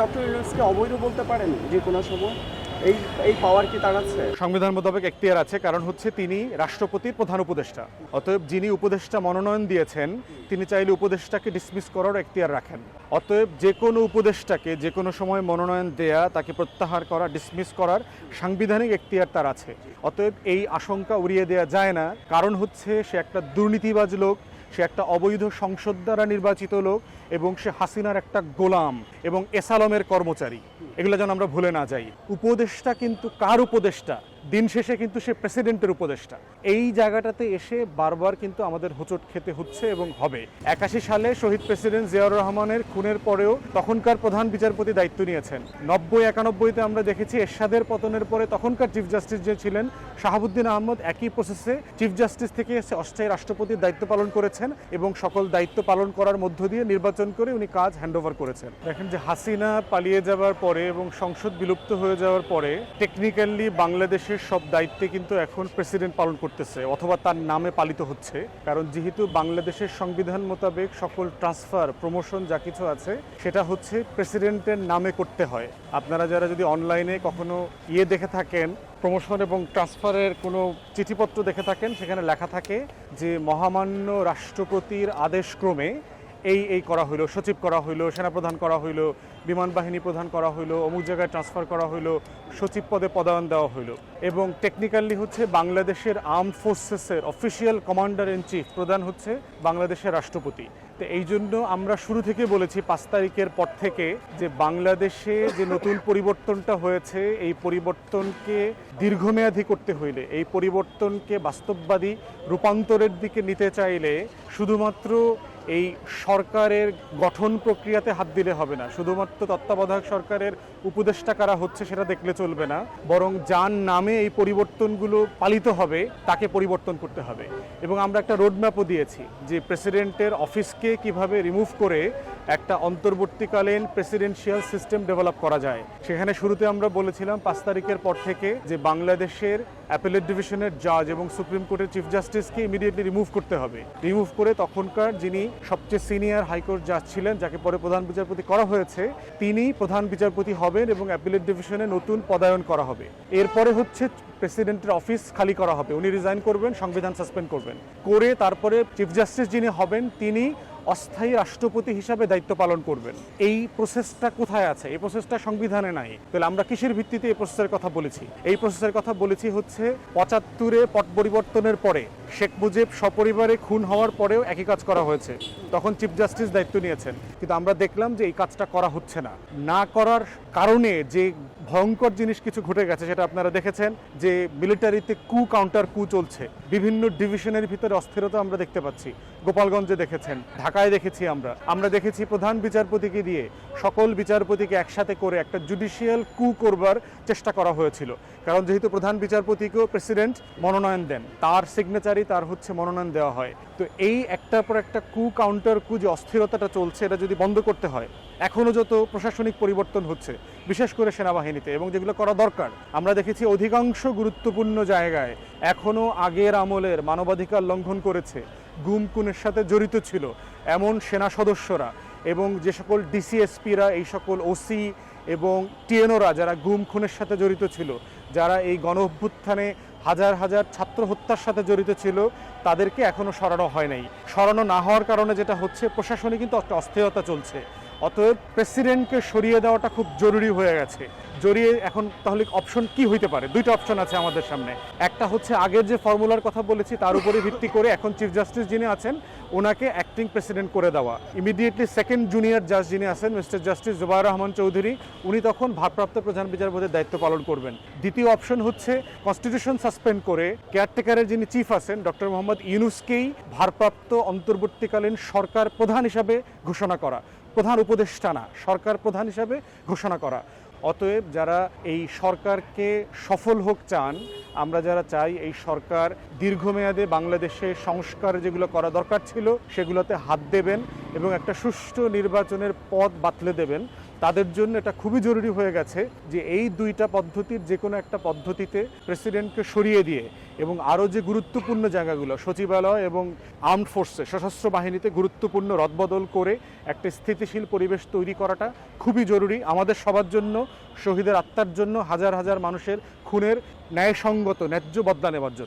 Doctor ইউনুসকে অবৈধ বলতে পারেন যে কোনো সময়? এই এই পাওয়ার কি তার আছে? সংবিধান মোতাবেক এখতিয়ার আছে, কারণ হচ্ছে তিনি রাষ্ট্রপতির প্রধান উপদেষ্টা। অতএব যিনি উপদেষ্টা মনোনয়ন দিয়েছেন, তিনি চাইলে উপদেষ্টাকে ডিসমিস করার এখতিয়ার রাখেন। অতএব যে কোনো উপদেষ্টাকে যে কোনো সময় মনোনয়ন দেয়া, তাকে প্রত্যাহার করা ডিসমিস করার সাংবিধানিক এখতিয়ার তার আছে। অতএব এই আশঙ্কা উড়িয়ে দেওয়া যায় না। কারণ হচ্ছে সে একটা দুর্নীতিবাজ লোক সে একটা অবৈধ সংসদ দ্বারা নির্বাচিত লোক এবং সে হাসিনার একটা গোলাম এবং এসালমের কর্মচারী। এগুলো যেন আমরা ভুলে না যাই। উপদেষ্টা কিন্তু কার উপদেষ্টা? দিন শেষে কিন্তু সে প্রেসিডেন্টের উপদেষ্টা। এই জায়গাটাতে এসে বারবার কিন্তু আমাদের হোঁচট খেতে হচ্ছে এবং হবে। একাশি সালে শহীদ প্রেসিডেন্ট জিয়াউর রহমানের খুনের পরেও তখনকার প্রধান বিচারপতি দায়িত্ব নিয়েছেন। নব্বই, একানব্বইতে আমরা দেখেছি এরশাদের পতনের পরে তখনকার চিফ জাস্টিস যে ছিলেন, শাহাবুদ্দিন আহমদ একই প্রসেসে চিফ জাস্টিস থেকে এসে অস্থায়ী রাষ্ট্রপতির দায়িত্ব পালন করেছেন এবং সকল দায়িত্ব পালন করার মধ্য দিয়ে নির্বাচন করে উনি কাজ হ্যান্ডওভার করেছেন। দেখেন যে হাসিনা পালিয়ে যাওয়ার পরে এবং সংসদ বিলুপ্ত হয়ে যাওয়ার পরে টেকনিক্যালি বাংলাদেশের সব দায়িত্বে কিন্তু এখন প্রেসিডেন্ট পালন করতেছে, অথবা তার নামে পালিত হচ্ছে। কারণ যেহেতু বাংলাদেশের সংবিধান মোতাবেক সকল ট্রান্সফার, প্রমোশন যা কিছু আছে, সেটা হচ্ছে প্রেসিডেন্টের নামে করতে হয়। আপনারা যারা যদি অনলাইনে কখনো ইয়ে দেখে থাকেন, প্রমোশন এবং ট্রান্সফারের কোনো চিঠিপত্র দেখে থাকেন, সেখানে লেখা থাকে যে মহামান্য রাষ্ট্রপতির আদেশক্রমে এই এই করা হইল, সচিব করা হইল, সেনাপ্রধান করা হইল বিমান বাহিনী প্রধান করা হইল, অমুক জায়গায় ট্রান্সফার করা হইল, সচিব পদে পদায়ন দেওয়া হইল। এবং টেকনিক্যালি হচ্ছে বাংলাদেশের আর্ম ফোর্সেসের অফিসিয়াল কমান্ডার ইন চিফ প্রধান হচ্ছে বাংলাদেশের রাষ্ট্রপতি। তো এই জন্য আমরা শুরু থেকে বলেছি পাঁচ তারিখের পর থেকে যে বাংলাদেশে যে নতুন পরিবর্তনটা হয়েছে, এই পরিবর্তনকে দীর্ঘমেয়াদী করতে হইলে, এই পরিবর্তনকে বাস্তববাদী রূপান্তরের দিকে নিতে চাইলে শুধুমাত্র এই সরকারের গঠন প্রক্রিয়াতে হাত দিলে হবে না। শুধুমাত্র তত্ত্বাবধায়ক সরকারের উপদেষ্টা কারা হচ্ছে সেটা দেখলে চলবে না। বরং যার নামে এই পরিবর্তনগুলো পালিত হবে, তাকে পরিবর্তন করতে হবে। এবং আমরা একটা রোডম্যাপও দিয়েছি যে প্রেসিডেন্টের অফিসকে কীভাবে রিমুভ করে একটা অন্তর্বর্তীকালীন প্রেসিডেন্সিয়াল সিস্টেম ডেভেলপ করা যায়। সেখানে শুরুতে আমরা বলেছিলাম পাঁচ তারিখের পর থেকে যে বাংলাদেশের অ্যাপেলেট ডিভিশনের জাজ এবং সুপ্রিম কোর্টের চিফ জাস্টিসকে ইমিডিয়েটলি রিমুভ করতে হবে। রিমুভ করে তখনকার যিনি সবচেয়ে সিনিয়র হাইকোর্ট জাজ ছিলেন, যাকে পরে প্রধান বিচারপতি করা হয়েছে। তিনি প্রধান বিচারপতি হবেন এবং অ্যাপেলেট ডিভিশনে নতুন পদায়ন করা হবে। এরপরে হচ্ছে প্রেসিডেন্টের অফিস খালি করা হবে। উনি রিজাইন করবেন, সংবিধান সাসপেন্ড করবেন। করে তারপরে চিফ জাস্টিস যিনি হবেন, তিনি অস্থায়ী রাষ্ট্রপতি হিসাবে দায়িত্ব পালন করবেন। এই প্রসেসটা কোথায় আছে? এই প্রসেসটা সংবিধানে নাই। তাহলে আমরা কিসের ভিত্তিতে এই প্রসেসের কথা বলেছি? এই প্রসেসের কথা বলেছি হচ্ছে পঁচাত্তরে পট পরিবর্তনের পরে। শেখ মুজিব সপরিবারে খুন হওয়ার পরেও একই কাজ করা হয়েছে। তখন চিফ জাস্টিস দায়িত্ব নিয়েছেন। কিন্তু আমরা দেখলাম যে এই কাজটা করা হচ্ছে না। না করার কারণে যে ভয়ঙ্কর জিনিস কিছু ঘটে গেছে, সেটা আপনারা দেখেছেন, যে মিলিটারিতে কু কাউন্টার কু চলছে। বিভিন্ন ডিভিশনের ভিতরে অস্থিরতা আমরা দেখতে পাচ্ছি। গোপালগঞ্জে দেখেছেন, ঢাকায় দেখেছি আমরা। আমরা দেখেছি প্রধান বিচারপতিকে দিয়ে সকল বিচারপতিকে একসাথে করে একটা জুডিশিয়াল কু করবার চেষ্টা করা হয়েছিল। কারণ যেহেতু প্রধান বিচারপতিকেও প্রেসিডেন্ট মনোনয়ন দেন, তার সিগনেচারই তার হচ্ছে মনোনয়ন দেওয়া হয়। তো এই একটার পর একটা কু কাউন্টার কু যে অস্থিরতাটা চলছে, এটা যদি বন্ধ করতে হয় এখনও যত প্রশাসনিক পরিবর্তন হচ্ছে, বিশেষ করে সেনাবাহিনীতে এবং যেগুলো করা দরকার, আমরা দেখেছি অধিকাংশ গুরুত্বপূর্ণ জায়গায় এখনও আগের আমলের মানবাধিকার লঙ্ঘন করেছে, গুম খুনের সাথে জড়িত ছিল এমন সেনা সদস্যরা এবং যে সকল ডিসিএসপিরা এই সকল ওসি এবং টিএনওরা যারা গুম খুনের সাথে জড়িত ছিল যারা এই গণ অভ্যুত্থানে হাজার হাজার ছাত্র হত্যার সাথে জড়িত ছিল, তাদেরকে এখনও সরানো হয় নাই। সরানো না হওয়ার কারণে যেটা হচ্ছে, প্রশাসনে কিন্তু একটা অস্থিরতা চলছে। অতএব প্রেসিডেন্টকে সরিয়ে দেওয়াটা খুব জরুরি হয়ে গেছে। জড়িয়ে এখন তাহলে অপশন কি হইতে পারে? দুইটা অপশন আছে আমাদের সামনে। একটা হচ্ছে আগের যে ফর্মুলার কথা বলেছি, তার উপরে ভিত্তি করে এখন চিফ জাস্টিস যিনি আছেন, ওনাকে অ্যাক্টিং প্রেসিডেন্ট করে দেওয়া। ইমিডিয়েটলি সেকেন্ড জুনিয়র জাজ যিনি আছেন মিস্টার জাস্টিস জুবাইর রহমান চৌধুরী, উনি তখন ভারপ্রাপ্ত প্রধান বিচারপতির দায়িত্ব পালন করবেন। দ্বিতীয় অপশন হচ্ছে কনস্টিটিউশন সাসপেন্ড করে কেয়ারটেকারের যিনি চিফ আছেন ডক্টর মোহাম্মদ ইউনুসকেই ভারপ্রাপ্ত অন্তর্বর্তীকালীন সরকার প্রধান হিসাবে ঘোষণা করা। প্রধান উপদেষ্টা না, সরকার প্রধান হিসাবে ঘোষণা করা। অতএব যারা এই সরকারকে সফল হোক চান, আমরা যারা চাই এই সরকার দীর্ঘমেয়াদে বাংলাদেশে সংস্কার যেগুলো করা দরকার ছিল, সেগুলোতে হাত দেবেন এবং একটা সুষ্ঠু নির্বাচনের পথ বাতলে দেবেন। তাদের জন্য এটা খুবই জরুরি হয়ে গেছে যে এই দুইটা পদ্ধতির যে কোনো একটা পদ্ধতিতে প্রেসিডেন্টকে সরিয়ে দিয়ে এবং আরও যে গুরুত্বপূর্ণ জায়গাগুলো, সচিবালয় এবং আর্মড ফোর্সে সশস্ত্র বাহিনীতে গুরুত্বপূর্ণ রদবদল করে একটা স্থিতিশীল পরিবেশ তৈরি করাটা খুবই জরুরি। আমাদের সবার জন্য, শহীদের আত্মার জন্য হাজার হাজার মানুষের খুনের ন্যায়সঙ্গত ন্যায্য বদলা নেওয়ার জন্য।